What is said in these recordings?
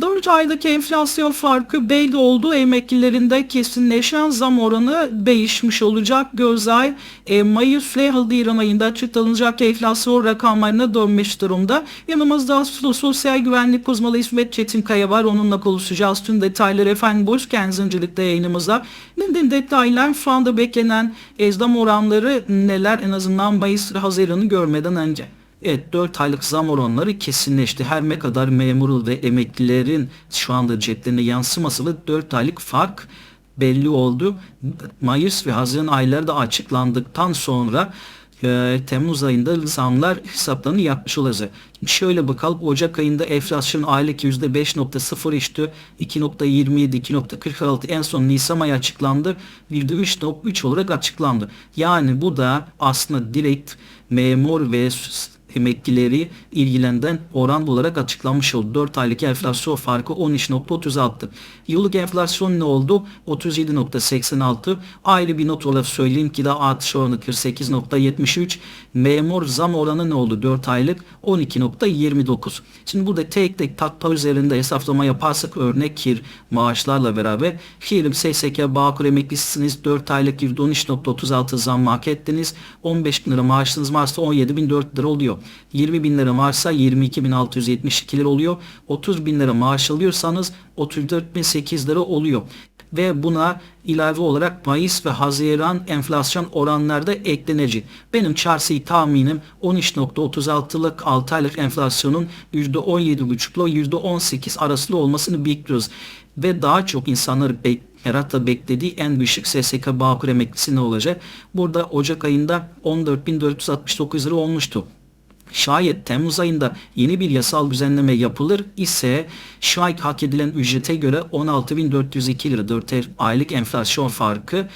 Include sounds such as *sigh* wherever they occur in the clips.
4 aydaki enflasyon farkı belli oldu. Emeklilerinde kesinleşen zam oranı değişmiş olacak. Gözler e, Mayıs ve Haziran ayında açıklanacak enflasyon rakamlarına dönmüş durumda. Yanımızda so- sosyal güvenlik uzmanı İsmet Çetinkaya var. Onunla konuşacağız tüm detayları. Efendim hoş geldiniz öncelikle yayınımıza. Ne detaylar şu anda beklenen e, zam oranları neler en azından Mayıs Haziran'ı görmeden önce? Evet 4 aylık zam oranları kesinleşti. Her ne kadar memur ve emeklilerin şu anda ceplerine yansıması da 4 aylık fark belli oldu. Mayıs ve Haziran ayları da açıklandıktan sonra e, Temmuz ayında zamlar hesaplarını yapmış olacak. Şöyle bakalım Ocak ayında enflasyon aylık %5.0 işte 2.27 2.46 en son Nisan ayı açıklandı. %3.3 olarak açıklandı. Yani bu da aslında direkt memur ve emeklileri ilgilenden oran olarak açıklanmış oldu. 4 aylık enflasyon farkı 13.36. Yıllık enflasyon ne oldu? 37.86. Ayrı bir not olarak söyleyeyim ki da artış oranı 48.73. Memur zam oranı ne oldu? 4 aylık 12.29. Şimdi burada tek tek takpa üzerinde hesaplama yaparsak örnek kir maaşlarla beraber diyelim SSK Bağkur emeklisiniz 4 aylık %13.36 zam hak ettiniz. 15 bin lira maaşınız varsa 17.004 lira oluyor. 20 bin lira varsa 22.672 lira oluyor. 30 bin lira maaş alıyorsanız 34.008 lira oluyor. Ve buna ilave olarak Mayıs ve Haziran enflasyon oranlarda eklenecek. Benim çarşı tahminim 13.36'lık 6 aylık enflasyonun %17.5 ile %18 arasında olmasını bekliyoruz. Ve daha çok insanlar bek Herat'ta beklediği en düşük SSK Bağkur emeklisi ne olacak? Burada Ocak ayında 14.469 lira olmuştu. Şayet Temmuz ayında yeni bir yasal düzenleme yapılır ise ay hak edilen ücrete göre 16.402 lira 4 aylık enflasyon farkı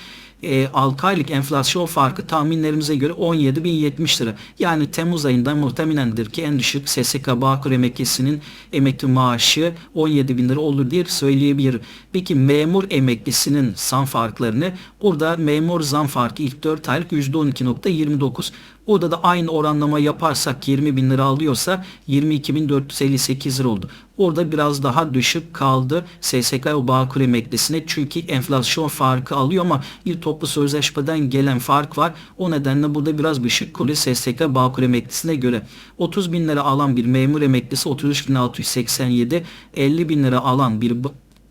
e, 6 aylık enflasyon farkı tahminlerimize göre 17.070 lira. Yani Temmuz ayında muhtemelendir ki en düşük SSK Bağkur emeklisinin emekli maaşı 17 bin lira olur diye söyleyebilirim. Peki memur emeklisinin zam farklarını burada memur zam farkı ilk 4 aylık %12.29. Burada da aynı oranlama yaparsak 20 bin lira alıyorsa 22.458 lira oldu. Orada biraz daha düşük kaldı SSK ve Bağkur emeklisine çünkü enflasyon farkı alıyor ama bir toplu sözleşmeden gelen fark var. O nedenle burada biraz düşük kalıyor SSK Bağkur emeklisine göre. 30 bin lira alan bir memur emeklisi 33.687 50 bin lira alan bir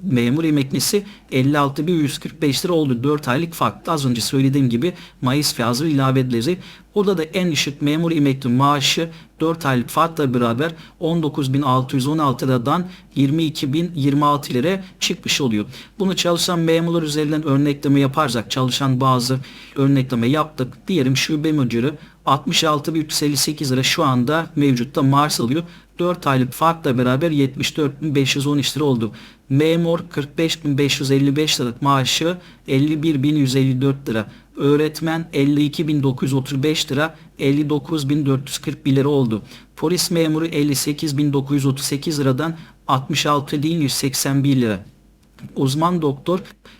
memur emeklisi 56.145 lira oldu. 4 aylık fark. Az önce söylediğim gibi Mayıs ve Haziran ilave edilecek. Orada da en düşük memur emekli maaşı 4 aylık farkla beraber 19.616 liradan 22.026 lira çıkmış oluyor. Bunu çalışan memurlar üzerinden örnekleme yaparsak çalışan bazı örnekleme yaptık. Diyelim şube müdürü 66.358 lira şu anda mevcutta maaş alıyor. 4 aylık farkla beraber 74.513 lira oldu. Memur 45.555 lira maaşı 51.154 lira. Öğretmen 52.935 lira 59.441 lira oldu. Polis memuru 58.938 liradan 66.181 lira. Uzman doktor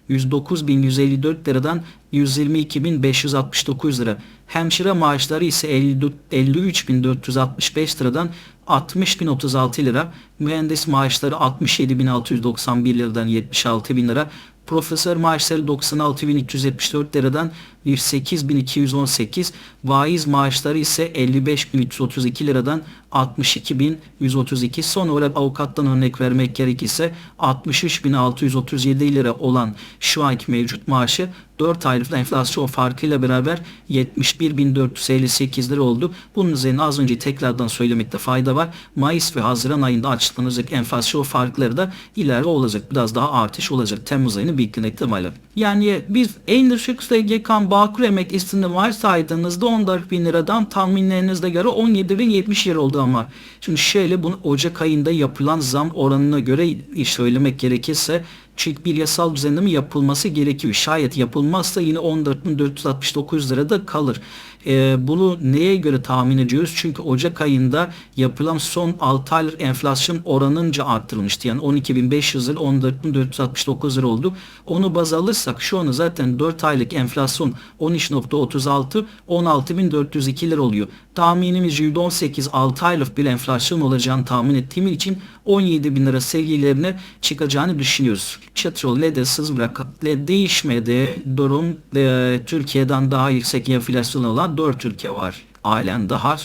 109.154 liradan 122.569 lira. Hemşire maaşları ise 53.465 liradan 60.036 lira. Mühendis maaşları 67.691 liradan 76.000 lira. Profesör maaşları 96.374 liradan 108.218, vaiz maaşları ise 55.332 liradan 62.132. Son olarak avukattan örnek vermek gerekirse 63.637 lira olan şu anki mevcut maaşı 4 aylık enflasyon farkıyla beraber 71.458 lira oldu. Bunun üzerine az önce tekrardan söylemekte fayda var. Mayıs ve Haziran ayında açıklanacak enflasyon farkları da ileride olacak. Biraz daha artış olacak. Temmuz ayını beklemekte var. Yani biz en düşük SGK Bağkur emeklisini varsaydığınızda 14 bin liradan tahminlerinize göre 17 bin 70 lira oldu ama. Şimdi şöyle bunu Ocak ayında yapılan zam oranına göre söylemek gerekirse çünkü bir yasal düzenleme yapılması gerekiyor. Şayet yapılmazsa yine 14.469 lirada kalır. E, bunu neye göre tahmin ediyoruz? Çünkü Ocak ayında yapılan son 6 aylık enflasyon oranınca arttırılmıştı. Yani 12.500 lira 14.469 lira oldu. Onu baz alırsak şu anda zaten 4 aylık enflasyon 13.36 16.402 lira oluyor. Tahminimiz %18 6 aylık bir enflasyon olacağını tahmin ettiğim için 17 bin lira seviyelerine çıkacağını düşünüyoruz. Çatro ledesiz bırakıp değişmedi. Durum e, Türkiye'den daha yüksek enflasyon olan 4 ülke var. Halen daha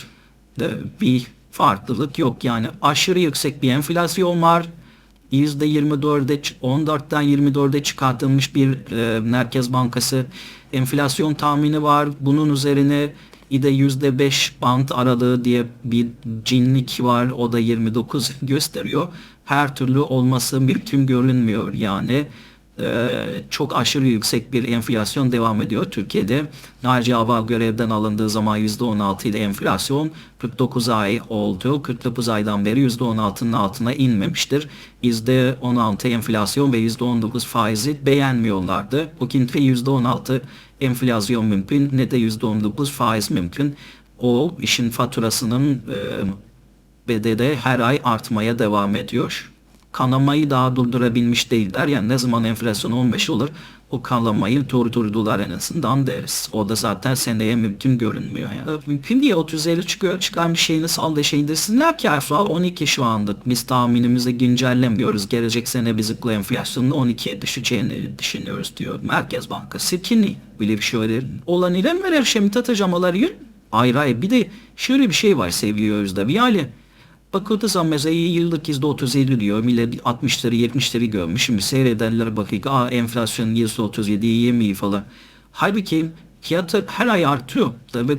bir farklılık yok. Yani aşırı yüksek bir enflasyon var. %24'de 14'ten 24'e çıkartılmış bir e, Merkez Bankası enflasyon tahmini var. Bunun üzerine İde yüzde beş bant aralığı diye bir cinlik var. O da 29 *laughs* gösteriyor. Her türlü olması mümkün görünmüyor yani. Ee, çok aşırı yüksek bir enflasyon devam ediyor Türkiye'de. Naci Aval görevden alındığı zaman %16 ile enflasyon 49 ay oldu. 49 aydan beri %16'nın altına inmemiştir. %16 enflasyon ve %19 faizi beğenmiyorlardı. Bugün %16 enflasyon mümkün ne de %19 faiz mümkün. O işin faturasının e, bedeli her ay artmaya devam ediyor. Kanamayı daha durdurabilmiş değiller. Yani ne zaman enflasyon 15 olur o kanamayı durdurdular en azından deriz. O da zaten seneye mümkün görünmüyor. Yani mümkün diye 30 çıkıyor çıkan bir şeyini sal şey desinler ki alfa 12 şu anda biz tahminimizi güncellemiyoruz. Gelecek sene bizi enflasyonun 12'ye düşeceğini düşünüyoruz diyor. Merkez Bankası ki böyle bir şey verir. Olan ile verir şimdi atacamalar yün? Hayır hayır bir de şöyle bir şey var sevgili Özde. Yani Bakıldığı zaman mesela yıllık %37 diyor. Millet 60'ları 70'leri görmüş. Şimdi seyredenler bakıyor aa enflasyon %37 iyi falan. Halbuki fiyatı her ay artıyor.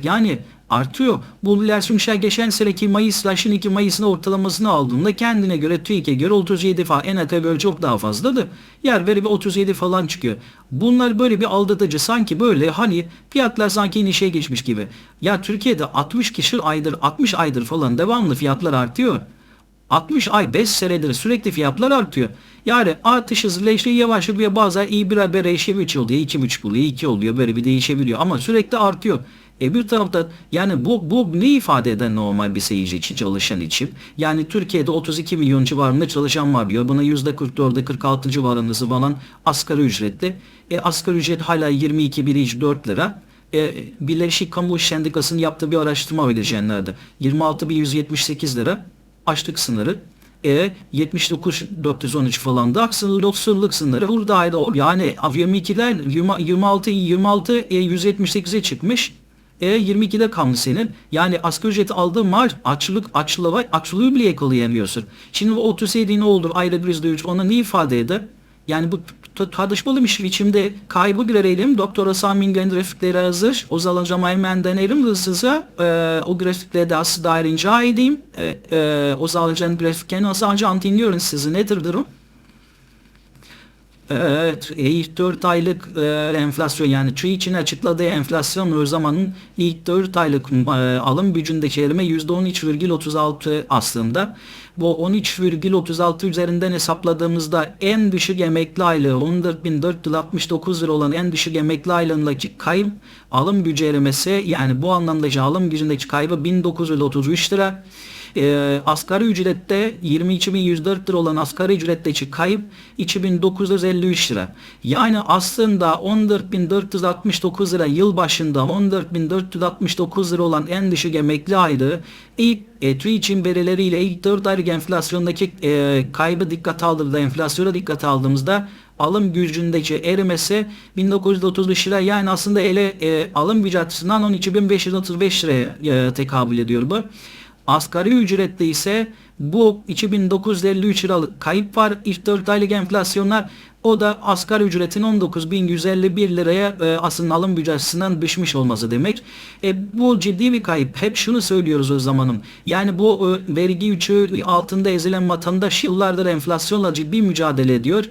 Yani artıyor. Bu Lersunşer geçen seneki Mayıs'la şimdiki Mayıs'ın ortalamasını aldığında kendine göre TÜİK'e göre 37 falan en ata göre çok daha fazladı. Yer veri bir 37 falan çıkıyor. Bunlar böyle bir aldatıcı sanki böyle hani fiyatlar sanki inişe geçmiş gibi. Ya Türkiye'de 60 kişi aydır 60 aydır falan devamlı fiyatlar artıyor. 60 ay 5 senedir sürekli fiyatlar artıyor. Yani artış hızıyla işte yavaş yavaş bazen iyi bir haber 3 oluyor, 2,5 oluyor, 2 oluyor böyle bir değişebiliyor ama sürekli artıyor. Bir tarafta yani bu, bu ne ifade eden normal bir seyirci için çalışan için? Yani Türkiye'de 32 milyon civarında çalışan var diyor. Buna %44'de 46 civarında falan asgari ücretli. E, asgari ücret hala 22 biriş 4 lira. E, Birleşik Kamu Sendikası'nın yaptığı bir araştırma öyle geçenlerde. 26.178 lira açlık sınırı. E 79 413 falan da sınır yoksulluk sınırı buradaydı. Yani 22'ler 26 26 e, 178'e çıkmış. E 22'de kalmış senin. Yani asgari ücreti aldığın maaş açlık açlığa açlığı bile yakalayamıyorsun. Şimdi bu 37 ne olur ayrı bir yüzde üç ona ne ifade eder? Yani bu tartışmalı bir şey içimde kaybı görelim. Doktor Hasan Mingen'in grafikleri hazır. O zaman hemen denerim hızlıca. E, o grafikleri de aslında rica edeyim. E, e, o zaman grafiklerini sadece dinliyorum sizi. Nedir durum? Evet, ilk 4 aylık e, enflasyon yani TÜİ için açıkladığı enflasyon o zamanın ilk 4 aylık e, alım gücündeki erime %13,36 aslında. Bu 13,36 üzerinden hesapladığımızda en düşük emekli aylığı 14.469 lira olan en düşük emekli aylığındaki kayıp alım gücü erimesi yani bu anlamdaki alım gücündeki kaybı 1933 lira e, asgari ücrette 22.104 lira olan asgari ücretteki kayıp 2953 lira. Yani aslında 14.469 lira yıl başında 14.469 lira olan en düşük emekli aylığı ilk e, için verileriyle ilk 4 aylık enflasyondaki e, kaybı dikkat aldığımızda, enflasyona dikkat aldığımızda alım gücündeki erimesi 1930 lira yani aslında ele e, alım gücü açısından 12.535 liraya e, tekabül ediyor bu. Asgari ücretli ise bu 2953 liralık kayıp var. İlk 4 aylık enflasyonlar o da asgari ücretin 19.151 liraya e, aslında alım açısından düşmüş olması demek. E, bu ciddi bir kayıp. Hep şunu söylüyoruz o zamanın. Yani bu e, vergi yükü altında ezilen vatandaş yıllardır enflasyonla ciddi mücadele ediyor.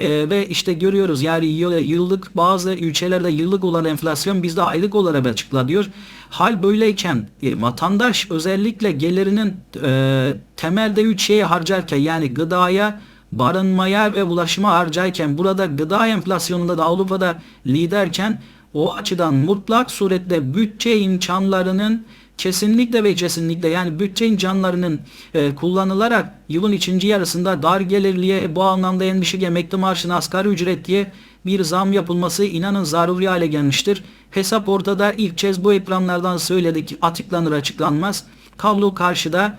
E, ve işte görüyoruz yani yıllık bazı ülkelerde yıllık olan enflasyon bizde aylık olarak açıklanıyor. Hal böyleyken e, vatandaş özellikle gelirinin e, temelde üç şeye harcarken yani gıdaya, barınmaya ve ulaşıma harcarken burada gıda enflasyonunda da Avrupa'da liderken O açıdan mutlak surette bütçe imkanlarının kesinlikle ve kesinlikle yani bütçe imkanlarının e, kullanılarak yılın ikinci yarısında dar gelirliye bu anlamda en düşük emekli maaşına asgari ücret diye bir zam yapılması inanın zaruri hale gelmiştir. Hesap ortada ilk kez bu ekranlardan söyledik açıklanır açıklanmaz. Kablo karşıda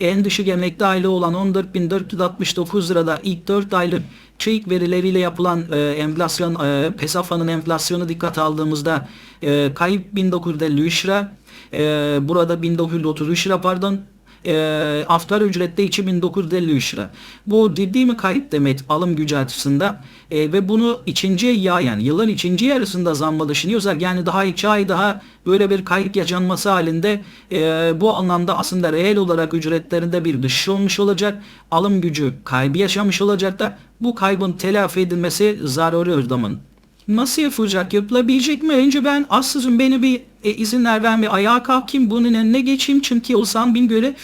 en düşük emekli aylığı olan 14.469 lirada ilk 4 aylık TÜİK verileriyle yapılan e, enflasyon, e, PESAFA'nın enflasyonu dikkate aldığımızda e, kayıp 1953 lira, e, burada 1933 lira pardon, e, asgari ücrette 2953 lira. Bu ciddi mi kayıp demek alım gücü açısından E, ve bunu ikinci ya yani yılın ikinci yarısında zamla düşünüyorsak yani daha iki ay daha böyle bir kayıp yaşanması halinde e, bu anlamda aslında reel olarak ücretlerinde bir düşüş olmuş olacak. Alım gücü kaybı yaşamış olacaklar. Bu kaybın telafi edilmesi zaruri özdamın. Nasıl yapılacak? Yapılabilecek mi? Önce ben aslında beni bir e, izin ver ben bir ayağa kalkayım bunun önüne geçeyim çünkü Oğuzhan Bingöl'e